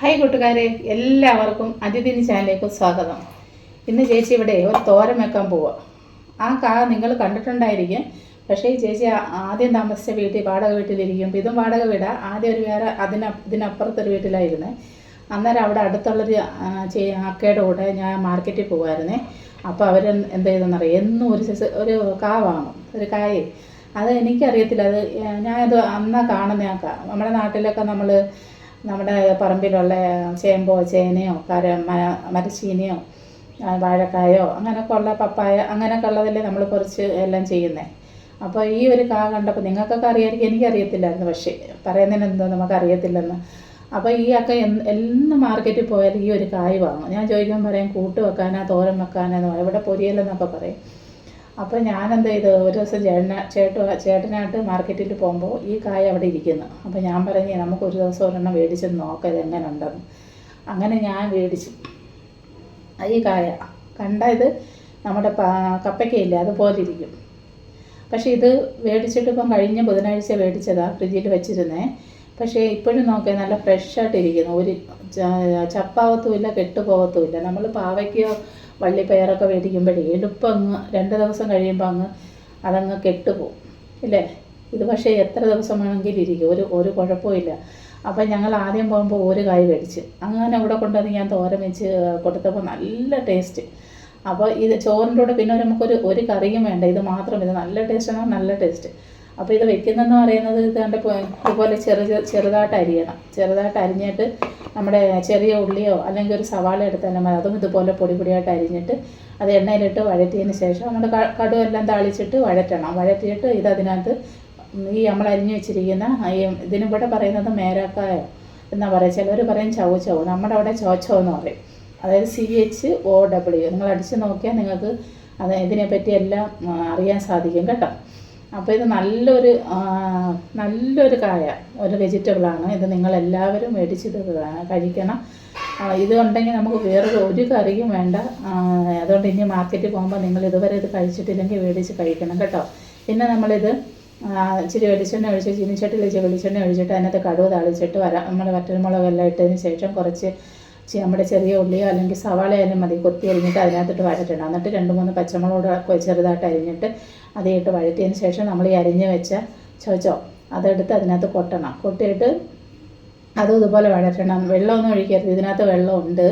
Hi കൂട്ടുകാരെ എല്ലാവർക്കും അതിഥിനി ചാനലിലേക്ക് സ്വാഗതം. ഇന്ന് ചേച്ചി ഇവിടെ ഒരു തോരൻ വെക്കാൻ പോവുക ആ കാ നിങ്ങൾ കണ്ടിട്ടുണ്ടായിരിക്കും. പക്ഷേ ഈ ചേച്ചി ആദ്യം താമസിച്ച വീട്ടിൽ വാടക വീട്ടിലിരിക്കും ഇതും വാടക വീടാ. ആദ്യം ഒരു വേറെ അതിന ഇതിനപ്പുറത്തൊരു വീട്ടിലായിരുന്നേ. അന്നേരം അവിടെ അടുത്തുള്ളൊരു അക്കയുടെ കൂടെ ഞാൻ മാർക്കറ്റിൽ പോകുമായിരുന്നേ അപ്പോൾ അവർ എന്ത് ചെയ്തെന്നറിയാം? എന്നും ഒരു സൈസ് ഒരു കാ വാങ്ങും. ഒരു കായേ. അത് എനിക്കറിയത്തില്ല. അത് ഞാനത് അന്നാ കാണുന്ന ആ നമ്മുടെ നാട്ടിലൊക്കെ നമ്മൾ നമ്മുടെ പറമ്പിലുള്ള ചേമ്പോ ചേനയോ കര മരച്ചീനിയോ വാഴക്കായോ അങ്ങനെയൊക്കെ ഉള്ള പപ്പായ അങ്ങനെയൊക്കെ ഉള്ളതല്ലേ നമ്മൾ കുറച്ച് എല്ലാം ചെയ്യുന്നത് അപ്പോൾ ഈ ഒരു കാ കണ്ടപ്പോൾ നിങ്ങൾക്കൊക്കെ അറിയാമായിരിക്കും എനിക്കറിയത്തില്ലായിരുന്നു. പക്ഷേ പറയുന്നതിന് എന്തോ നമുക്കറിയത്തില്ലെന്ന്. അപ്പോൾ ഈ ഒക്കെ എന്ന് മാർക്കറ്റിൽ പോയാലും ഈ ഒരു കായ് വാങ്ങും. ഞാൻ ചോദിക്കാൻ പറയും കൂട്ട് വെക്കാനാ തോരൻ വെക്കാനാന്ന് എവിടെ പൊരിയലെന്നൊക്കെ പറയും. അപ്പോൾ ഞാൻ എന്ത് ചെയ്തു? ഒരു ദിവസം ചേട്ടന ചേട്ടു ചേട്ടനായിട്ട് മാർക്കറ്റിൽ പോകുമ്പോൾ ഈ കായ അവിടെ ഇരിക്കുന്നു. അപ്പോൾ ഞാൻ പറഞ്ഞു നമുക്ക് ഒരു ദിവസം ഒരെണ്ണം മേടിച്ച് നോക്കാം ഇത് എങ്ങനെ ഉണ്ടെന്ന് അങ്ങനെ ഞാൻ മേടിച്ചു. ഈ കായ. കണ്ട ഇത് നമ്മുടെ കപ്പയ്ക്കയില്ല അതുപോലെ ഇരിക്കും. പക്ഷേ ഇത് മേടിച്ചിട്ട് ഇപ്പം കഴിഞ്ഞ ബുധനാഴ്ച മേടിച്ചതാണ് ഫ്രിഡ്ജിൽ വെച്ചിരുന്നേ. പക്ഷേ ഇപ്പോഴും നോക്കിയാൽ നല്ല ഫ്രഷായിട്ടിരിക്കുന്നു. ഒരു ചപ്പാവത്തുമില്ല കെട്ടുപോകത്തുമില്ല. നമ്മൾ പാവയ്ക്കയോ വള്ളിപ്പയറൊക്കെ മേടിക്കുമ്പോഴേ എളുപ്പം അങ്ങ് രണ്ട് ദിവസം കഴിയുമ്പോൾ അങ്ങ് അതങ്ങ് കെട്ടുപോകും ഇല്ലേ? ഇത് പക്ഷേ എത്ര ദിവസം വേണമെങ്കിലും ഇരിക്കും ഒരു ഒരു കുഴപ്പമില്ല അപ്പം ഞങ്ങൾ ആദ്യം പോകുമ്പോൾ ഒരു കായ് മേടിച്ച്. അങ്ങനെ ഇവിടെ കൊണ്ടുവന്ന് ഞാൻ തോരൻ വെച്ച് കൊടുത്തപ്പോൾ നല്ല ടേസ്റ്റ്. അപ്പോൾ ഇത് ചോറിന്റെ കൂടെ പിന്നെ നമുക്കൊരു ഒരു കറിയും വേണ്ട. ഇത് മാത്രം ഇത് നല്ല ടേസ്റ്റ് നല്ല ടേസ്റ്റ്. അപ്പോൾ ഇത് വെക്കുന്നതെന്ന് പറയുന്നത് ഇത് കണ്ട് ഇതുപോലെ ചെറു ചെറു- ചെറുതായിട്ട് അരിയണം. ചെറുതായിട്ട് അരിഞ്ഞിട്ട് നമ്മുടെ ചെറിയ ഉള്ളിയോ അല്ലെങ്കിൽ ഒരു സവാള എടുത്താലും മതി അതും ഇതുപോലെ പൊടി പൊടിയായിട്ട് അരിഞ്ഞിട്ട് അത് എണ്ണയിലിട്ട് വഴറ്റിയതിന് ശേഷം നമ്മുടെ കടുവെല്ലാം താളിച്ചിട്ട് വഴറ്റണം. വഴറ്റിയിട്ട് ഇത് അതിനകത്ത് ഈ നമ്മൾ അരിഞ്ഞു വെച്ചിരിക്കുന്ന ഈ ഇതിനിവിടെ പറയുന്നത് മേരാക്കായോ എന്നാ പറയുക ചിലർ പറയും ചവ ചവ് നമ്മുടെ അവിടെ ചോച്ചോ എന്ന് പറയും. അതായത് സി എച്ച് ഒ ഡബ്ല്യു നിങ്ങൾ അടിച്ച് നോക്കിയാൽ നിങ്ങൾക്ക് അത് ഇതിനെപ്പറ്റി എല്ലാം അറിയാൻ സാധിക്കും കേട്ടോ. അപ്പോൾ ഇത് നല്ലൊരു നല്ലൊരു കായ ഒരു വെജിറ്റബിളാണ് ഇത് നിങ്ങൾ എല്ലാവരും മേടിച്ചിട്ട് കഴിക്കണം. ഇത് ഉണ്ടെങ്കിൽ നമുക്ക് വേറൊരു ഒരു കറിയും വേണ്ട. അതുകൊണ്ട് ഇനി മാർക്കറ്റിൽ പോകുമ്പോൾ നിങ്ങൾ ഇതുവരെ ഇത് കഴിച്ചിട്ടില്ലെങ്കിൽ മേടിച്ച് കഴിക്കണം കേട്ടോ. പിന്നെ നമ്മളിത് ഇച്ചിരി വെളിച്ചെണ്ണ ഒഴിച്ച് ചീനിച്ചട്ടിയിൽ വെച്ച് വെളിച്ചെണ്ണ ഒഴിച്ചിട്ട് അതിനകത്ത് കടുവ താളിച്ചിട്ട് വരാം. നമ്മൾ വറ്റൽമുളകെല്ലാം ഇട്ടതിന് ശേഷം കുറച്ച് നമ്മുടെ ചെറിയ ഉള്ളിയോ അല്ലെങ്കിൽ സവാള ആയാലും മതി. കൊത്തി അരിഞ്ഞിട്ട് അതിനകത്തിട്ട് വഴറ്റണം. എന്നിട്ട് രണ്ട് മൂന്ന് പച്ചമുളക് ചെറുതായിട്ട് അരിഞ്ഞിട്ട് അത് ഇട്ട് വഴറ്റിയതിന് ശേഷം നമ്മൾ ഈ അരിഞ്ഞ് വെച്ച ചോച്ചോ അതെടുത്ത് അതിനകത്ത് കൊട്ടണം. കൊട്ടിയിട്ട് അതും ഇതുപോലെ വഴറ്റണം. വെള്ളമൊന്നും ഒഴിക്കരുത്. ഇതിനകത്ത് വെള്ളമുണ്ട്.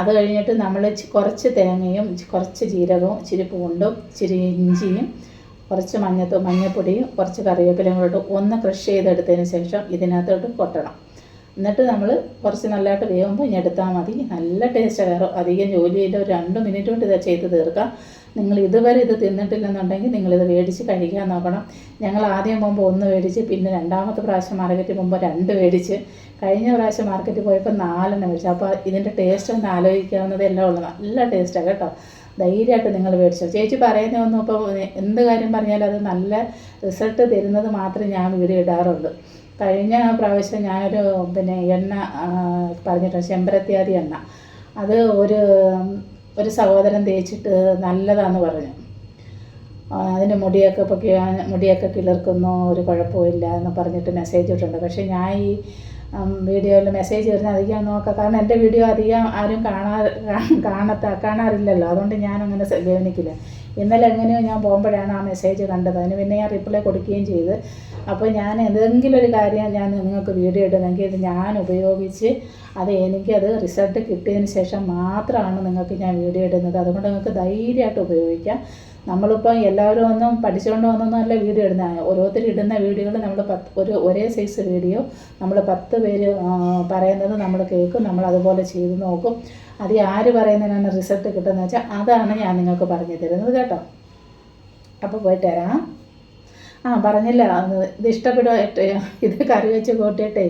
അത് കഴിഞ്ഞിട്ട് നമ്മൾ കുറച്ച് തേങ്ങയും കുറച്ച് ജീരകവും ഇച്ചിരി പൂണ്ടും ഇച്ചിരി ഇഞ്ചിയും കുറച്ച് മഞ്ഞത്തു മഞ്ഞപ്പൊടിയും കുറച്ച് കറിവേപ്പിലയും കൂടെ ഒന്ന് ക്രഷ് ചെയ്തെടുത്തതിന് ശേഷം ഇതിനകത്തോട്ട് കൊട്ടണം. എന്നിട്ട് നമ്മൾ കുറച്ച് നല്ലതായിട്ട് വേകുമ്പോൾ ഇനി എടുത്താൽ മതി. നല്ല ടേസ്റ്റ് വേറെ. അധികം ജോലിയില്ല ഒരു രണ്ട് മിനിറ്റ് കൊണ്ട് ഇത് ചെയ്ത് തീർക്കാം. നിങ്ങൾ ഇതുവരെ ഇത് തിന്നിട്ടില്ലെന്നുണ്ടെങ്കിൽ നിങ്ങളിത് മേടിച്ച് കഴിക്കാൻ നോക്കണം. ഞങ്ങൾ ആദ്യം പോകുമ്പോൾ ഒന്ന് മേടിച്ച് പിന്നെ രണ്ടാമത്തെ പ്രാവശ്യം മാർക്കറ്റിൽ പോകുമ്പോൾ രണ്ട് മേടിച്ച് കഴിഞ്ഞ പ്രാവശ്യം മാർക്കറ്റിൽ പോയപ്പോൾ നാലെണ്ണം മേടിച്ചു. അപ്പോൾ ഇതിന്റെ ടേസ്റ്റ് ഒന്ന് ആലോചിക്കാവുന്നത് എല്ലാം ഉള്ളത് നല്ല ടേസ്റ്റാണ് കേട്ടോ. ധൈര്യമായിട്ട് നിങ്ങൾ മേടിച്ചോ ചേച്ചി പറയുന്നതൊന്നും ഇപ്പോൾ എന്ത് കാര്യം പറഞ്ഞാലും അത് നല്ല റിസൾട്ട് തരുന്നത് മാത്രമേ ഞാൻ വീഡിയോ ഇടാറുള്ളൂ. കഴിഞ്ഞ പ്രാവശ്യം ഞാനൊരു പിന്നെ എണ്ണ പറഞ്ഞിട്ട് ചെമ്പരത്തിയാതി എണ്ണ. അത് ഒരു ഒരു സഹോദരൻ തേച്ചിട്ട് നല്ലതാന്ന് പറഞ്ഞു. അതിന് മുടിയൊക്കെ പൊക്കി മുടിയൊക്കെ കിളിർക്കുന്നു ഒരു കുഴപ്പമില്ല എന്ന് പറഞ്ഞിട്ട് മെസ്സേജ് ഇട്ടിട്ടുണ്ട്. പക്ഷേ ഞാൻ ഈ വീഡിയോയിൽ മെസ്സേജ് വരുന്ന അധികം നോക്കാം. കാരണം എന്റെ വീഡിയോ അധികം ആരും കാണാ കാണത്ത കാണാറില്ലല്ലോ. അതുകൊണ്ട് സ- ഗവനിക്കില്ല ഇന്നലെ എങ്ങനെയോ ഞാൻ പോകുമ്പോഴാണ് ആ മെസ്സേജ് കണ്ടത്. അതിന് പിന്നെ ഞാൻ റിപ്ലൈ കൊടുക്കുകയും ചെയ്ത്. അപ്പോൾ ഞാൻ എന്തെങ്കിലും ഒരു കാര്യം ഞാൻ നിങ്ങൾക്ക് വീഡിയോ ഇടുന്നെങ്കിൽ ഇത് ഞാൻ ഉപയോഗിച്ച് അത് എനിക്കത് റിസൾട്ട് കിട്ടിയതിന് ശേഷം മാത്രമാണ് നിങ്ങൾക്ക് ഞാൻ വീഡിയോ ഇടുന്നത്. അതുകൊണ്ട് നിങ്ങൾക്ക് ധൈര്യമായിട്ട് ഉപയോഗിക്കാം. നമ്മളിപ്പോൾ എല്ലാവരും ഒന്നും പഠിച്ചുകൊണ്ട് വന്നൊന്നുമല്ല വീഡിയോ ഇടുന്നത് ഓരോരുത്തർ ഇടുന്ന വീഡിയോകൾ നമ്മൾ പത്ത് ഒരു ഒരേ സൈസ് വീഡിയോ നമ്മൾ പത്ത് പേര് പറയുന്നത് നമ്മൾ കേൾക്കും നമ്മൾ അതുപോലെ ചെയ്ത് നോക്കും. അത് ആര് പറയുന്നതിനാണ് റിസൾട്ട് കിട്ടുന്നത് വെച്ചാൽ അതാണ് ഞാൻ നിങ്ങൾക്ക് പറഞ്ഞു തരുന്നത് കേട്ടോ. അപ്പോൾ പോയിട്ട് തരാം ആ പറഞ്ഞില്ല. ഇത് ഇഷ്ടപ്പെടുക ഇത് കറി വെച്ച് കൂട്ടിയിട്ടേ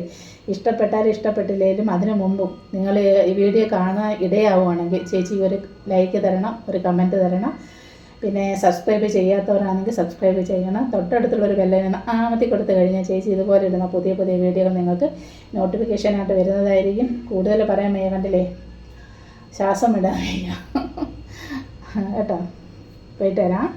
ഇഷ്ടപ്പെട്ടാലും ഇഷ്ടപ്പെട്ടില്ലെങ്കിലും അതിനു മുമ്പും നിങ്ങൾ ഈ വീഡിയോ കാണാൻ ഇടയാവുകയാണെങ്കിൽ ചേച്ചി ഒരു ലൈക്ക് തരണം ഒരു കമന്റ് തരണം. പിന്നെ സബ്സ്ക്രൈബ് ചെയ്യാത്തവരാണെങ്കിൽ സബ്സ്ക്രൈബ് ചെയ്യണം. തൊട്ടടുത്തുള്ളൊരു ബെല്ലൈന ആമത്തി കൊടുത്തു കഴിഞ്ഞാൽ ചേച്ചി ഇതുപോലെ ഇടുന്ന പുതിയ പുതിയ വീഡിയോകൾ നിങ്ങൾക്ക് നോട്ടിഫിക്കേഷനായിട്ട് വരുന്നതായിരിക്കും. കൂടുതൽ പറയാൻ വയ്യ ശ്വാസം വയ്യ. കേട്ടോ? പോയിട്ട് വരാം.